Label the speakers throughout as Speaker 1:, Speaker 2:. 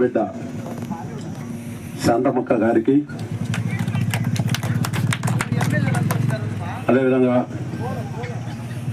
Speaker 1: బిడ్డ శాంతమక్క గారికి. అదేవిధంగా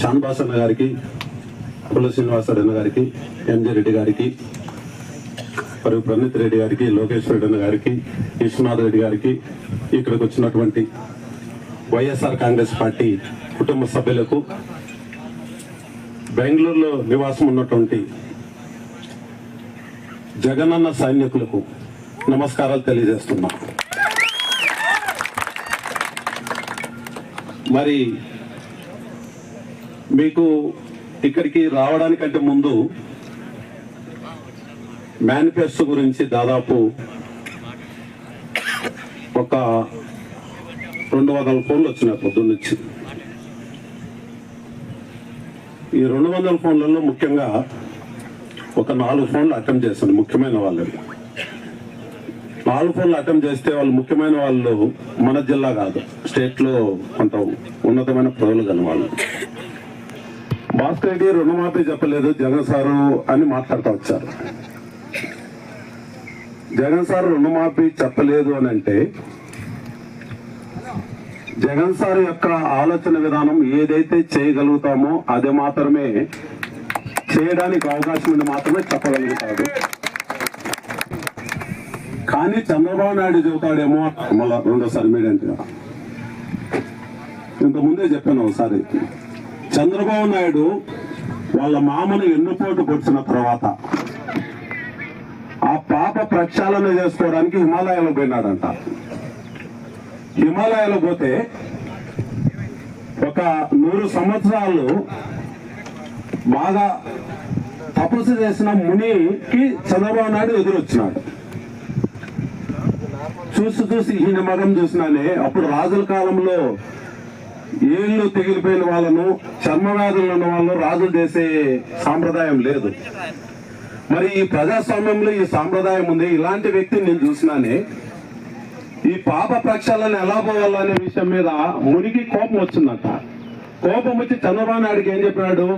Speaker 1: శాంతభాసన్న గారికి పుల్ల శ్రీనివాసరెడ్డి గారికి ఎంజే రెడ్డి గారికి మరియు ప్రణీత్ రెడ్డి గారికి లోకేష్ రెడ్డి అన్న గారికి విశ్వనాథ్ రెడ్డి గారికి ఇక్కడికి వచ్చినటువంటి వైఎస్ఆర్ కాంగ్రెస్ పార్టీ కుటుంబ సభ్యులకు బెంగళూరులో నివాసం ఉన్నటువంటి జగనన్న సైనికులకు నమస్కారాలు తెలియజేస్తున్నా. మరి మీకు ఇక్కడికి రావడానికంటే ముందు మేనిఫెస్టో గురించి దాదాపు ఒక రెండు వందల ఫోన్లు వచ్చినాయి పొద్దున్నుంచి ఈ రెండు వందల ఫోన్లలో ముఖ్యంగా ఒక నాలుగు ఫోన్లు అటెంప్ట్ చేశాను ముఖ్యమైన వాళ్ళని నాలుగు ఫోన్లు అటెంప్ట్ చేస్తే వాళ్ళు ముఖ్యమైన వాళ్ళు మన జిల్లా కాదు స్టేట్లో కొంత ఉన్నతమైన ప్రజలు కాని వాళ్ళు. భాస్కర్ రెడ్డి రుణమాఫీ చెప్పలేదు జగన్ సారు అని మాట్లాడుతూ వచ్చారు. జగన్ సార్ రుణమాఫీ చెప్పలేదు అని అంటే జగన్ సార్ యొక్క ఆలోచన విధానం ఏదైతే చేయగలుగుతామో అది మాత్రమే చేయడానికి అవకాశం ఉంది మాత్రమే చెప్పగలుగుతాడు. కానీ చంద్రబాబు నాయుడు చెబుతాడేమో మళ్ళా రెండోసారి మీడియంట్ ఇంతకుముందే ముందే చెప్పాను ఒకసారి. చంద్రబాబు నాయుడు వాళ్ళ మామను ఎన్నుపోటు పొడిచిన తర్వాత ఆ పాప ప్రక్షాళన చేసుకోవడానికి హిమాలయాలో పోయినాడంట. హిమాలయాలో పోతే ఒక నూరు సంవత్సరాలు బాగా తపస్సు చేసిన మునికి చంద్రబాబు నాయుడు ఎదురొచ్చినాడు. చూసి చూసి ఈయన మగం చూసినానే అప్పుడు రాజుల కాలంలో ఏళ్ళు తెగిలిపోయిన వాళ్ళను చర్మవ్యాధులు ఉన్న వాళ్ళు రాజులు చేసే సాంప్రదాయం లేదు. మరి ఈ ప్రజాస్వామ్యంలో ఈ సాంప్రదాయం ఉంది. ఇలాంటి వ్యక్తిని నేను చూసినానే ఈ పాప ప్రక్షాళన ఎలా పోవాలనే విషయం మీద మునికి కోపం వచ్చిందంట. కోపం వచ్చి చంద్రబాబు నాయుడికి ఏం చెప్పినాడు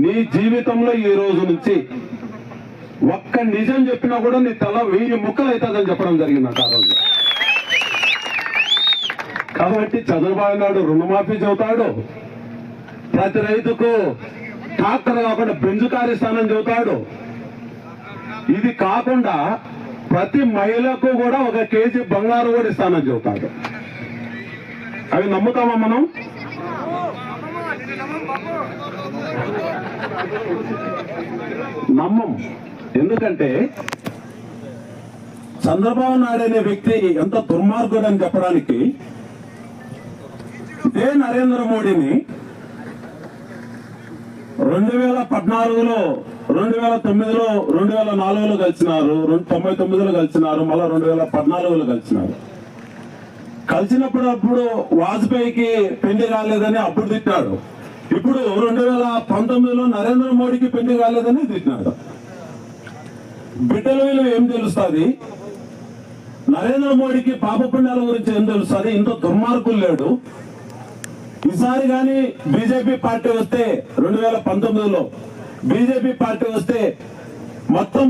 Speaker 1: నీ జీవితంలో ఈ రోజు నుంచి ఒక్క నిజం చెప్పినా కూడా నీ తల వెయ్యి ముక్కలు అవుతుందని చెప్పడం జరిగిందంట ఆ రోజు. కాబట్టి చంద్రబాబు నాయుడు రుణమాఫీ చెబుతాడు. ప్రతి రైతుకు ట్రాక్టర్ కాకుండా బెంజు కారిస్తానని చెబుతాడు. ఇది కాకుండా ప్రతి మహిళకు కూడా ఒక కేజీ బంగారు కూడా ఇస్తానని చెబుతాడు. అవి నమ్ముతామా మనం? నమ్మం. ఎందుకంటే చంద్రబాబు నాయుడు అనే వ్యక్తి ఎంత దుర్మార్గుడు అని చెప్పడానికి ఇదే నరేంద్ర మోడీని రెండు వేల పద్నాలుగులో రెండు వేల తొమ్మిదిలో రెండు వేల నాలుగులో కలిసినారు రెండు తొంభై తొమ్మిదిలో కలిసినారు మళ్ళీ రెండు వేల పద్నాలుగులో కలిసినారు. కలిసినప్పుడు అప్పుడు వాజ్పేయికి పెళ్ళి కాలేదని అప్పుడు తిట్టాడు. ఇప్పుడు రెండు వేల పంతొమ్మిదిలో నరేంద్ర మోడీకి పెళ్ళి కాలేదని తిట్టినాడు. బిడ్డల విలువ ఏం తెలుస్తుంది? నరేంద్ర మోడీకి పాపపుణ్యాల గురించి ఏం తెలుస్తుంది? ఇంత దుర్మార్గులు లేడు. ఈసారి కానీ బీజేపీ పార్టీ వస్తే రెండు వేల పంతొమ్మిదిలో బీజేపీ పార్టీ వస్తే మొత్తం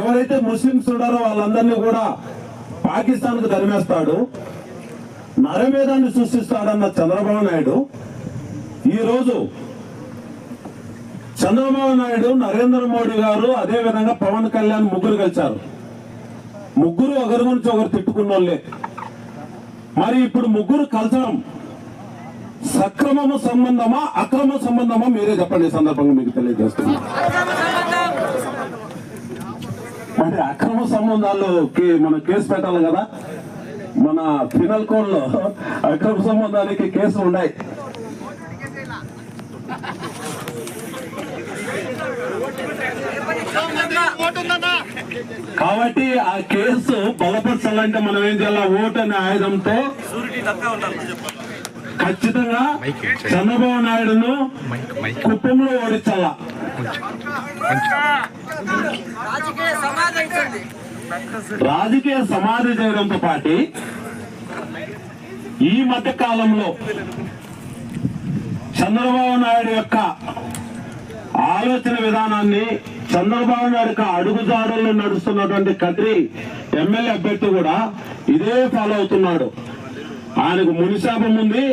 Speaker 1: ఎవరైతే ముస్లింస్ ఉన్నారో వాళ్ళందరినీ కూడా పాకిస్తాన్కు తరిమేస్తాడు. నరమేధాన్ని సృష్టిస్తాడన్న చంద్రబాబు నాయుడు. ఈ రోజు చంద్రబాబు నాయుడు నరేంద్ర మోడీ గారు అదే విధంగా పవన్ కళ్యాణ్ ముగ్గురు కలిశారు. ముగ్గురు ఒకరి గురించి ఒకరు తిట్టుకున్న వాళ్ళే మరి ఇప్పుడు ముగ్గురు కలచడం సక్రమము సంబంధమా అక్రమ సంబంధమా మీరే చెప్పండి సందర్భంగా మీకు తెలియజేస్తున్నా మరి అక్రమ సంబంధాలు మనం కేసు పెట్టాలి కదా? మన ఫినల్ కోడ్లో అక్రమ సంబంధానికి కేసులు ఉన్నాయి. కాబట్టి ఆ కేసు బలపరచాలంటే మనం ఏం చేయాలి? ఓటు అనే ఆయుధంతో ఖచ్చితంగా చంద్రబాబు నాయుడును కుప్పంలో ఓడించాలా?
Speaker 2: రాజకీయ సమాధి అవుతుంది
Speaker 1: రాజకీయ సమాధి చేయడంతో పాటు ఈ మధ్య కాలంలో చంద్రబాబు నాయుడు యొక్క ఆలోచన విధానాన్ని చంద్రబాబు నాయుడు అడుగుజాడల్లో నడుస్తున్నటువంటి కద్రి ఎమ్మెల్యే అభ్యర్థి కూడా ఇదే ఫాలో అవుతున్నాడు. ఆయనకు ముని శాపం ఉంది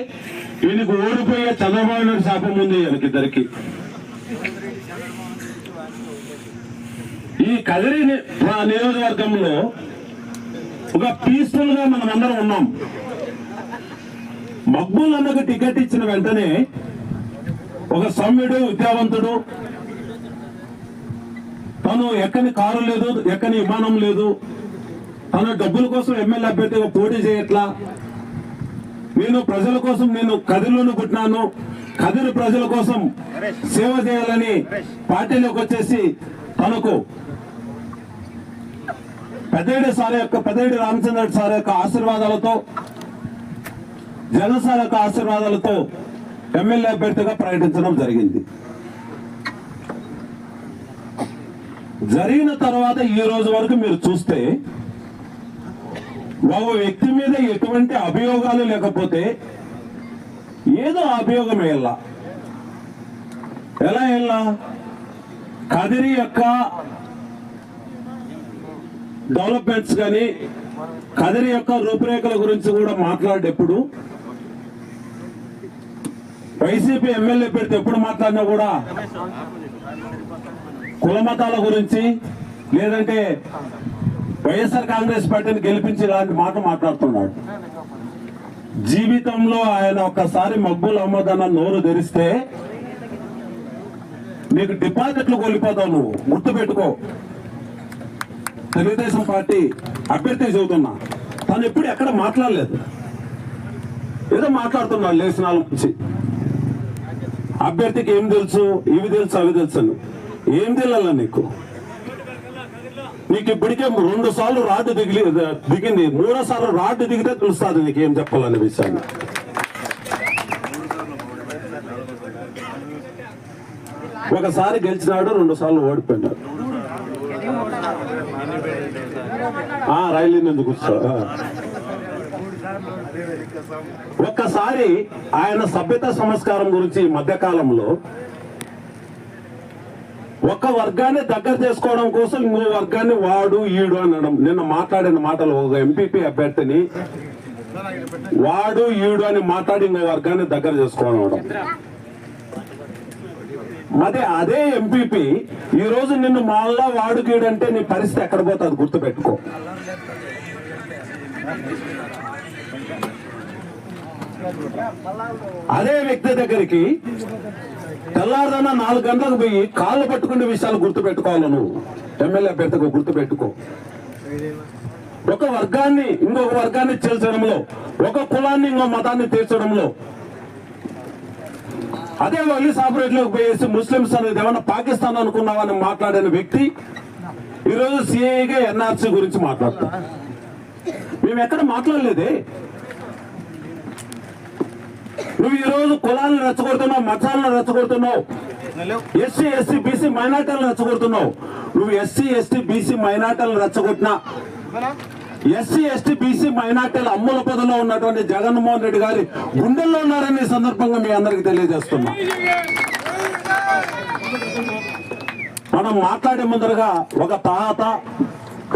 Speaker 1: ఈయనకు ఓడిపోయే చంద్రబాబు నాయుడు శాపం ఉంది ఈయనకిద్దరికి. ఈ కదిరి ని- నియోజకవర్గంలో ఒక పీస్ఫుల్గా మనం అందరం ఉన్నాం. మక్బూల్ అన్నకు టికెట్ ఇచ్చిన వెంటనే ఒక సౌమ్యుడు విద్యావంతుడు తను ఎక్కని కారు లేదు ఎక్కని విమానం లేదు. తన డబ్బుల కోసం ఎమ్మెల్యే అభ్యర్థిగా పోటీ చేయట్లా. నేను ప్రజల కోసం నేను కదిరిలోను పుట్టినాను. కదిరి ప్రజల కోసం సేవ చేయాలని పార్టీలోకి వచ్చేసి తనకు పెద్దడి సార్ యొక్క పెద్దడి రామచంద్ర సార్ యొక్క ఆశీర్వాదాలతో జనసార్ యొక్క ఆశీర్వాదాలతో ఎమ్మెల్యే అభ్యర్థిగా ప్రకటించడం జరిగింది. జరిగిన తర్వాత ఈ రోజు వరకు మీరు చూస్తే ఒక వ్యక్తి మీద ఎటువంటి అభియోగాలు లేకపోతే ఏదో అభియోగం వెళ్ళా ఎలా వెళ్ళా కదిరి యొక్క డెవలప్మెంట్స్ కానీ కదిరి యొక్క రూపురేఖల గురించి కూడా మాట్లాడేప్పుడు వైసీపీ ఎమ్మెల్యే పెడితే ఎప్పుడు మాట్లాడినా కూడా కుల మతాల గురించి లేదంటే వైఎస్ఆర్ కాంగ్రెస్ పార్టీని గెలిపించి ఇలాంటి మాట మాట్లాడుతున్నాడు. జీవితంలో ఆయన ఒక్కసారి మక్బూల్ అహ్మద్ అన్న నోరు తెరిస్తే నీకు డిపాజిట్లు కోల్పోతావు నువ్వు. గుర్తుపెట్టుకో తెలుగుదేశం పార్టీ అభ్యర్థి చెబుతున్నా తను ఎప్పుడు ఎక్కడ మాట్లాడలేదు. ఏదో మాట్లాడుతున్నాడు లేచినాల నుంచి. అభ్యర్థికి ఏం తెలుసు? ఇవి తెలుసు అవి తెలుసు ఏం తెలియాల నీకు? నీకు ఇప్పటికే రెండు సార్లు రాడ్డు దిగి దిగింది. మూడో సార్లు రాడ్డు దిగితే తెలుస్తుంది నీకు ఏం చెప్పాలనే విషయాన్ని. ఒకసారి గెలిచినాడు రెండు సార్లు ఓడిపోయినాడు. ఆ, రైలు ఎందుకు ఒక్కసారి ఆయన సభ్యత సంస్కారం గురించి ఈ మధ్య కాలంలో ఒక వర్గాన్ని దగ్గర చేసుకోవడం కోసం ఇంకో వర్గాన్ని వాడు ఈడు అనడం. నిన్న మాట్లాడిన మాటలు ఒక ఎంపీపీ అభ్యర్థిని వాడు ఈడు అని మాట్లాడి ఇంకో వర్గాన్ని దగ్గర చేసుకోవడం మరి అదే ఎంపీపీ ఈరోజు నిన్ను మాల్లా వాడు గీడు నీ పరిస్థితి ఎక్కడ పోతుంది గుర్తుపెట్టుకో. అదే వ్యక్తి దగ్గరికి తెల్లారదన్న నాలుగు గంటలకు పోయి కాళ్ళు పట్టుకునే విషయాలు గుర్తుపెట్టుకోవాలి నువ్వు. ఎమ్మెల్యే అభ్యర్థిగా గుర్తు పెట్టుకో ఒక వర్గాన్ని ఇంకొక వర్గాన్ని చేర్చడంలో ఒక కులాన్ని ఇంకో మతాన్ని తీర్చడంలో. అదే వల్లి సాపరేట్లోకి పోయేసి ముస్లింస్ అనేది ఏమన్నా పాకిస్తాన్ అనుకున్నావని మాట్లాడిన వ్యక్తి ఈరోజు సిఐగా ఎన్ఆర్సీ గురించి మాట్లాడతాం మేము ఎక్కడ మాట్లాడలేదే? నువ్వు ఈ రోజు కులాలను రెచ్చగొడుతున్నావు మతాలను రెచ్చగొడుతున్నావు. ఎస్సీ ఎస్సీ బీసీ మైనార్టీలను రెచ్చగొడుతున్నావు. నువ్వు ఎస్సీ ఎస్టీ బీసీ మైనార్టీలను రెచ్చగొట్టినా. ఎస్సీ ఎస్టీ బీసీ మైనార్టీల అమ్ముల పదలో ఉన్నటువంటి జగన్మోహన్ రెడ్డి గారి గుండెల్లో ఉన్నారని ఈ సందర్భంగా మీ అందరికి తెలియజేస్తున్నా. మనం మాట్లాడే ముందరగా ఒక తాత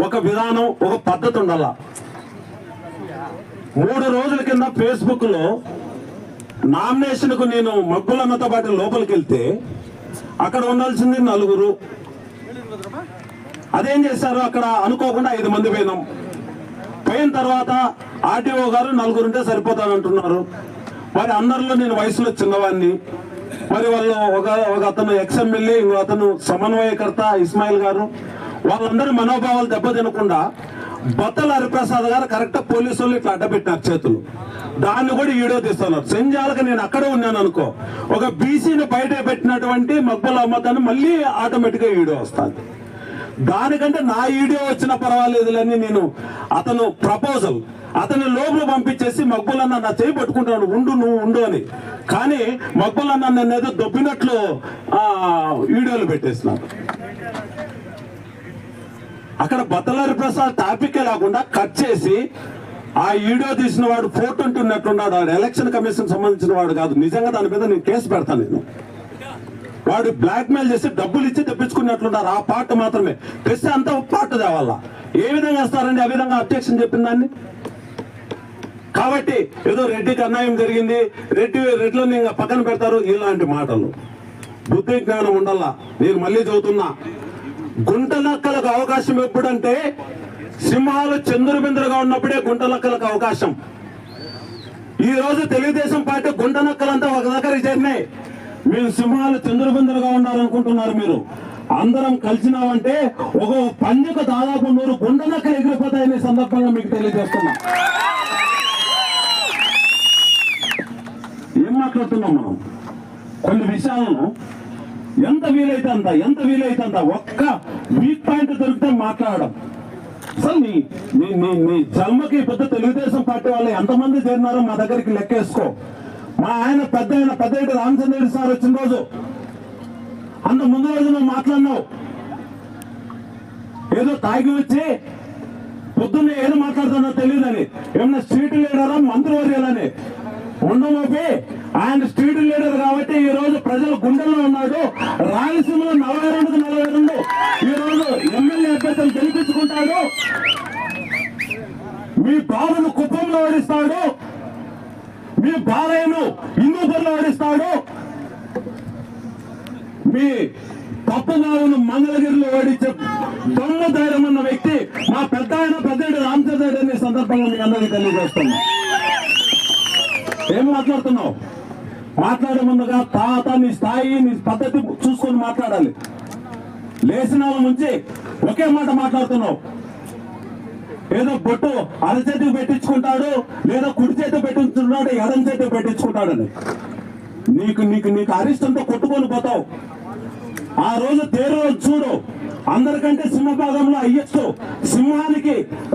Speaker 1: ఒక విధానం ఒక పద్ధతి ఉండాల? మూడు రోజుల కింద ఫేస్బుక్లో నామినేషన్కు నేను మగ్గులన్నతో పాటు లోపలికి వెళ్తే అక్కడ ఉండాల్సింది నలుగురు. అదేం చేశారు? అక్కడ అనుకోకుండా ఐదు మంది పోయినాం. పోయిన తర్వాత ఆర్టీఓ గారు నలుగురు ఉంటే సరిపోతానంటున్నారు. మరి అందరిలో నేను వయసులో చిన్నవాడిని మరి వాళ్ళు ఒక ఒక అతను ఎక్స్ఎమ్మెల్యే ఇంకో అతను సమన్వయకర్త ఇస్మాయిల్ గారు. వాళ్ళందరి మనోభావాలు దెబ్బతినకుండా బత్తల హరిప్రసాద్ గారు కరెక్ట్ పోలీసులు ఇట్లా అడ్డబెట్టినారు చేతులు. దాన్ని కూడా వీడియో తీస్తున్నారు. సంజాలకు నేను అక్కడే ఉన్నాను అనుకో. ఒక బీసీని బయట పెట్టినటువంటి మక్బుల్ అమ్మకాన్ని మళ్ళీ ఆటోమేటిక్గా వీడియో వస్తుంది. దానికంటే నా వీడియో వచ్చినా పర్వాలేదులని నేను అతను ప్రపోజల్ అతని లోపల పంపించేసి మగ్గులన్న నా చేయి పట్టుకుంటాను ఉండు నువ్వు ఉండు అని. కానీ మగ్గులన్న నన్ను ఏదో దొబ్బినట్లు వీడియోలు పెట్టేస్తున్నాను అక్కడ బతలారి ప్రసాద్ టాపికే లేకుండా కట్ చేసి ఆ వీడియో తీసిన వాడు ఫోటో ఉంటున్నట్టున్నాడు. వాడు ఎలక్షన్ కమిషన్ సంబంధించిన వాడు కాదు. నిజంగా దాని మీద నేను కేసు పెడతాను నేను. వాడు బ్లాక్ మెయిల్ చేసి డబ్బులు ఇచ్చి తెప్పించుకున్నట్లున్నారు. ఆ పార్ట్ మాత్రమే. తెస్తే అంతా పార్ట్ తేవాలా? ఏ విధంగా వేస్తారండి? ఆ విధంగా అబ్జెక్షన్ చెప్పిన దాన్ని? కాబట్టి ఏదో రెడ్డికి అన్యాయం జరిగింది. రెడ్డి రెడ్లను ఇంకా పక్కన పెడతారు. ఇలాంటి మాటలు. బుద్ధి జ్ఞానం ఉండాలా? నేను మళ్ళీ చదువుతున్నా. గుంట నక్కలకు అవకాశం ఎప్పుడంటే సింహాలు చంద్రు ఉన్నప్పుడే గుంట నక్కలకు అవకాశం. ఈ రోజు తెలుగుదేశం పార్టీ గుంట నక్కలంతా ఒక దగ్గరికి చేరినాయి. మీరు సింహాలు చంద్రు బిందులుగా ఉన్నారనుకుంటున్నారు మీరు. అందరం కలిసినామంటే ఒక పంజకు దాదాపు నూరు గుంట నక్కలు ఎగిరిపోతాయనే సందర్భంగా మీకు తెలియజేస్తున్నా. ఏం మాట్లాడుతున్నాం మనం? కొన్ని విషయాలను ఎంత వీలైతే అంత ఎంత వీలైతే అంత ఒక్క వీక్ పాయింట్ దొరికితే మాట్లాడడం. అసలు నీ నీ నీ నీ జన్మకి పెద్ద తెలుగుదేశం పార్టీ వాళ్ళు ఎంతమంది చేరినారో మా దగ్గరికి లెక్కేసుకో. మా ఆయన పెద్ద ఆయన పెద్ద రామచంద్ర సార్ వచ్చిన రోజు. అంత ముందు రోజు నువ్వు మాట్లాడినావు. ఏదో తాగి వచ్చి పొద్దున్నే ఏదో మాట్లాడుతున్నా తెలియదని. ఏమన్నా స్ట్రీట్ లీడరా మంత్రివర్యాలని ఉండమోపి ఆయన స్ట్రీట్ లీడర్ కాబట్టి ఈ రోజు ప్రజల గుండెల్లో ఉన్నాడు. రాయలసీమలో నలభై రెండుకు నలభై రెండు. ఈ రోజు ఎమ్మెల్యే అభ్యర్థులు గెలిపించుకుంటాడు. మీ బాబును కుప్పంలో ఓడిస్తాడు. మీ బాలయ్యను హిందూపూర్లో ఓడిస్తాడు. మీ పప్పబాబును మంగళగిరిలో ఓడించే దొంగ ధైర్యం అన్న వ్యక్తి మా పెద్ద ఆయన పెద్దడు రామచంద్ర రెడ్డి సందర్భంగా మీ అందరికీ తెలియజేస్తున్నాం. ఏం మాట్లాడుతున్నావు? మాట్లాడే ముందుగా తాత నీ స్థాయి నీ పద్ధతి చూసుకొని మాట్లాడాలి. లేచిన నుంచి ఒకే మాట మాట్లాడుతున్నావు. ఏదో బొట్టు అరచేతి పెట్టించుకుంటాడు లేదా కుడి చేతి పెట్టించుకున్నాడు ఎడం చేతి పెట్టించుకుంటాడని. నీకు నీకు నీకు అరిష్టంతో కొట్టుకొని పోతావు. ఆ రోజు తేరు రోజు చూడు. అందరికంటే సింహభాగంలో అయ్యొచ్చు. సింహానికి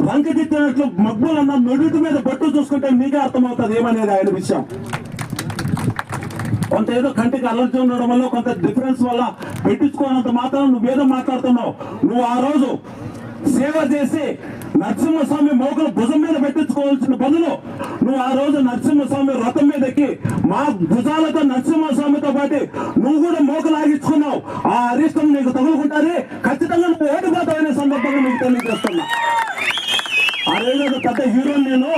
Speaker 1: రంకెదిచ్చినట్లు మగ్గులన్న నుడిటి మీద బొట్టు చూసుకుంటే నీకే అర్థమవుతుంది ఏమనేది ఆయన విషయం. కొంత ఏదో కంటికి అలర్జీ ఉండడం వల్ల కొంత డిఫరెన్స్ వల్ల పెట్టించుకోనంత మాత్రం నువ్వేదో మాట్లాడుతున్నావు. నువ్వు ఆ రోజు సేవ చేసి నరసింహస్వామి మోకలు భుజం మీద పెట్టించుకోవాల్సిన బదులు నువ్వు ఆ రోజు నరసింహస్వామి రథం మీద ఎక్కి మా భుజాలతో నరసింహస్వామితో పాటు నువ్వు కూడా మోకలు ఆగించుకున్నావు ఆ అరిష్టం నీకు తగులుకుంటారే ఖచ్చితంగా నువ్వు ఓడిపోతావనే సందర్భంగా నీకు తెలియజేస్తున్నా. ఆ రోజు పెద్ద హీరో నేను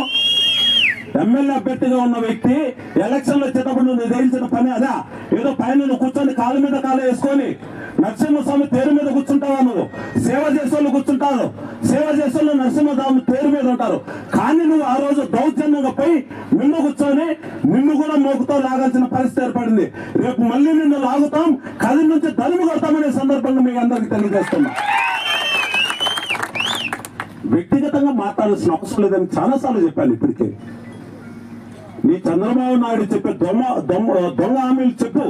Speaker 1: ఎమ్మెల్యే అభ్యర్థిగా ఉన్న వ్యక్తి ఎలక్షన్లో వచ్చేటప్పుడు నువ్వు నిర్వహించిన పని అదా? ఏదో పైన నువ్వు కూర్చొని కాలు మీద కాలు వేసుకొని నరసింహస్వామి తేరు మీద కూర్చుంటావా నువ్వు? సేవ చేసే వాళ్ళు కూర్చుంటారు. సేవ చేసేవాళ్ళు నరసింహస్వామి తేరు మీద ఉంటారు. కానీ నువ్వు ఆ రోజు దౌర్జన్యంగా పోయి నిన్ను కూర్చొని నిన్ను కూడా మోగుతో లాగాల్సిన పరిస్థితి ఏర్పడింది. రేపు మళ్ళీ నిన్ను లాగుతాం కది నుంచి తలుము కొడతామనే సందర్భంగా మీకు అందరికి తెలియజేస్తున్నా. వ్యక్తిగతంగా మాట్లాడాల్సిన అవసరం లేదని చాలాసార్లు చెప్పాను ఇప్పటికే. నీ చంద్రబాబు నాయుడు చెప్పే దొంగ దొంగ దొంగ హామీలు చెప్పు.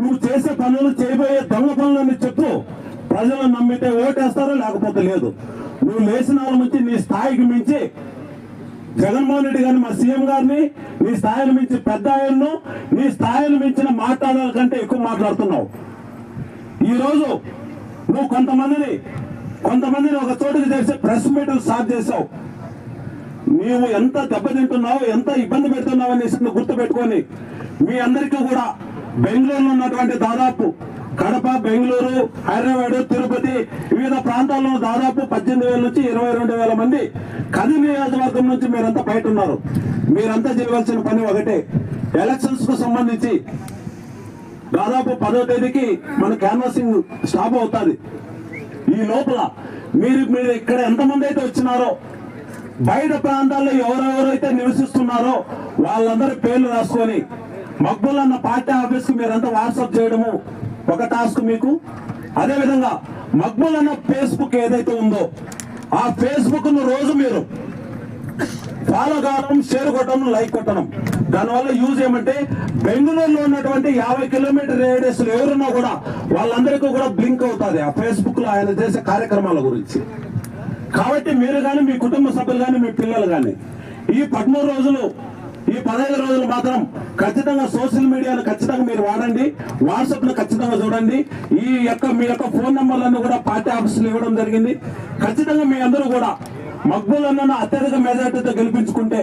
Speaker 1: నువ్వు చేసే పనులు చేయబోయే దొంగ పనులని చెప్పు. ప్రజలను నమ్మితే ఓటేస్తారో లేకపోతే లేదు. నువ్వు లేచిన వాళ్ళ నుంచి నీ స్థాయికి మించి జగన్మోహన్ రెడ్డి గారిని మా సీఎం గారిని నీ స్థాయిని మించి పెద్ద ఆయన్ను నీ స్థాయిని మించిన మాట్లాడాల కంటే ఎక్కువ మాట్లాడుతున్నావు. ఈ రోజు నువ్వు కొంతమందిని కొంతమందిని ఒక చోటుకి తెలిసి ప్రెస్ మీట్లు స్టార్ట్ చేసావు. నీవు ఎంత దెబ్బతింటున్నావు ఎంత ఇబ్బంది పెడుతున్నావు అనేసి గుర్తు పెట్టుకొని మీ అందరికీ కూడా బెంగళూరులో ఉన్నటువంటి దాదాపు కడప బెంగళూరు హైదరాబాద్ తిరుపతి వివిధ ప్రాంతాల్లో దాదాపు పద్దెనిమిది వేల నుంచి ఇరవై రెండు వేల మంది కది నియోజకవర్గం నుంచి మీరంతా బయట ఉన్నారు మీరంతా చేయవలసిన పని ఒకటే ఎలక్షన్స్కు సంబంధించి దాదాపు పదో తేదీకి మన క్యాన్వాసింగ్ స్టాప్ అవుతుంది. ఈ లోపల మీరు మీరు ఇక్కడ ఎంతమంది అయితే వచ్చినారో బయట ప్రాంతాల్లో ఎవరెవరైతే నివసిస్తున్నారో వాళ్ళందరి పేర్లు రాసుకొని మక్బుల్ అన్న పార్టీ ఆఫీస్కు మీరంతా వాట్సాప్ చేయడము ఒక టాస్క్ మీకు. అదేవిధంగా మక్బుల్ అన్న ఫేస్బుక్ ఏదైతే ఉందో ఆ ఫేస్బుక్ను రోజు మీరు ఫాలో కావడం షేర్ కొట్టడం లైక్ కొట్టడం. దానివల్ల యూజ్ ఏమంటే బెంగళూరులో ఉన్నటువంటి యాభై కిలోమీటర్ రేడియస్ ఎవరున్నా కూడా వాళ్ళందరికీ కూడా బ్లింక్ అవుతుంది ఆ ఫేస్బుక్లో ఆయన చేసే కార్యక్రమాల గురించి. కాబట్టి మీరు కానీ మీ కుటుంబ సభ్యులు కానీ మీ పిల్లలు కానీ ఈ పదమూడు రోజులు ఈ పదహైదు రోజులు మాత్రం ఖచ్చితంగా సోషల్ మీడియాను ఖచ్చితంగా మీరు వాడండి వాట్సాప్ను ఖచ్చితంగా చూడండి ఈ యొక్క మీ యొక్క ఫోన్ నెంబర్లను కూడా పార్టీ ఆఫీసులు ఇవ్వడం జరిగింది. ఖచ్చితంగా మీ అందరూ కూడా మక్బూల్ అత్యధిక మెజార్టీతో గెలిపించుకుంటే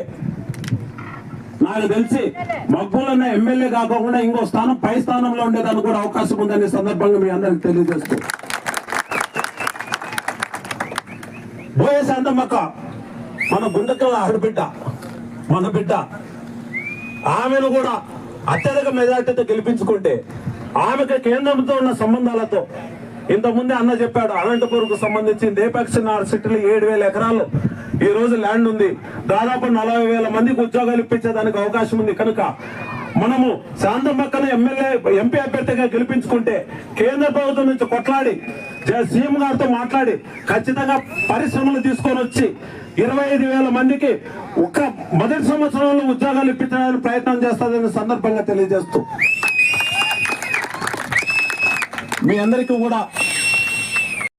Speaker 1: నాకు తెలిసి మగ్గులన్న ఎమ్మెల్యే కాకుండా ఇంకో స్థానం పై స్థానంలో ఉండేదానికి కూడా అవకాశం ఉందని సందర్భంగా మీ అందరికి తెలియజేస్తూ శాంతమ్మక్క. మన గుండెకల ఆడబిడ్డ మన బిడ్డ. ఆమెను కూడా అత్యధిక మెజార్టీతో గెలిపించుకుంటే ఆమెకు కేంద్రంతో ఉన్న సంబంధాలతో ఇంతకుముందే అన్న చెప్పాడు అనంతపూర్కు సంబంధించి దేపక్ష సిటీలు ఏడు వేల ఎకరాలు. ఈ రోజు ల్యాండ్ ఉంది. దాదాపు నలభై వేల మందికి ఉద్యోగాలు ఇప్పించేదానికి అవకాశం ఉంది. కనుక మనము శాంతమ్మక్కను ఎమ్మెల్యే ఎంపీ అభ్యర్థిగా గెలిపించుకుంటే కేంద్ర ప్రభుత్వం నుంచి కొట్లాడి సీఎం గారితో మాట్లాడి ఖచ్చితంగా పరిశ్రమలు తీసుకొని వచ్చి ఇరవై ఐదు వేల మందికి ఒక మొదటి సంవత్సరంలో ఉద్యోగాలు ఇప్పించడానికి ప్రయత్నం చేస్తారని సందర్భంగా తెలియజేస్తూ. మీ అందరికీ కూడా